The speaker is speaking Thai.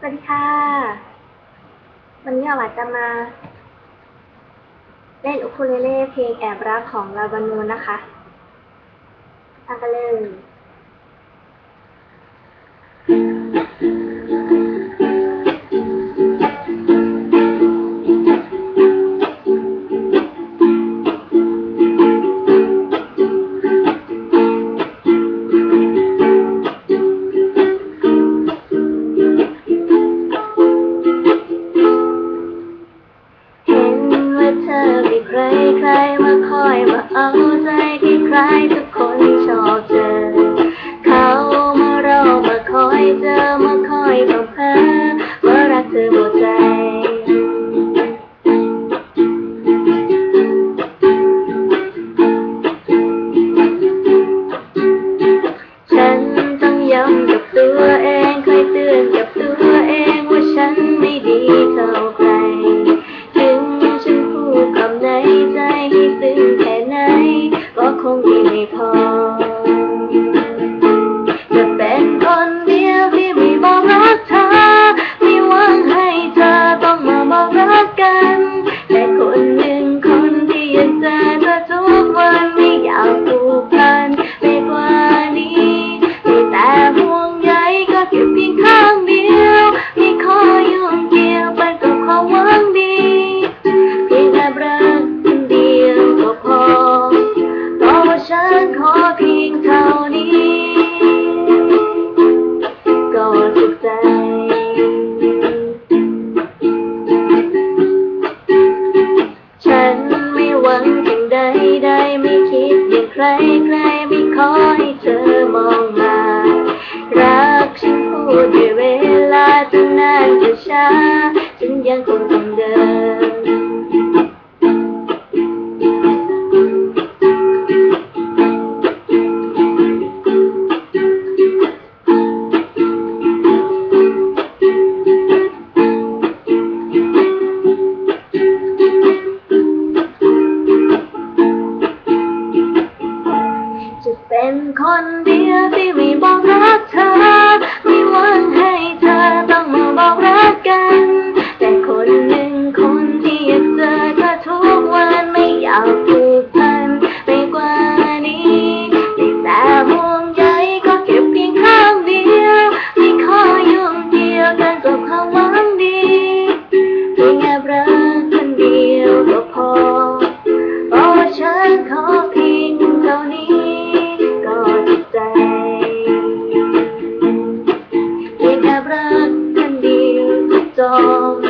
สวัสดีค่ะ วันนี้อวัตจะมา เล่นอุคูเลเล่เพลงแอบรักของลาบานูนนะคะทำกันเลย เข้าใจใครๆจะ เพียงเท่านี้ ก็สุขใจ ฉันไม่หวังสิ่งใดใดไม่คิดย่งใครไม่ขอให้เธอมองมา รักฉันพูดด้วเวลาจะนานจะช้าฉันยังคงต้องเดิน hòn bia vì vì dawn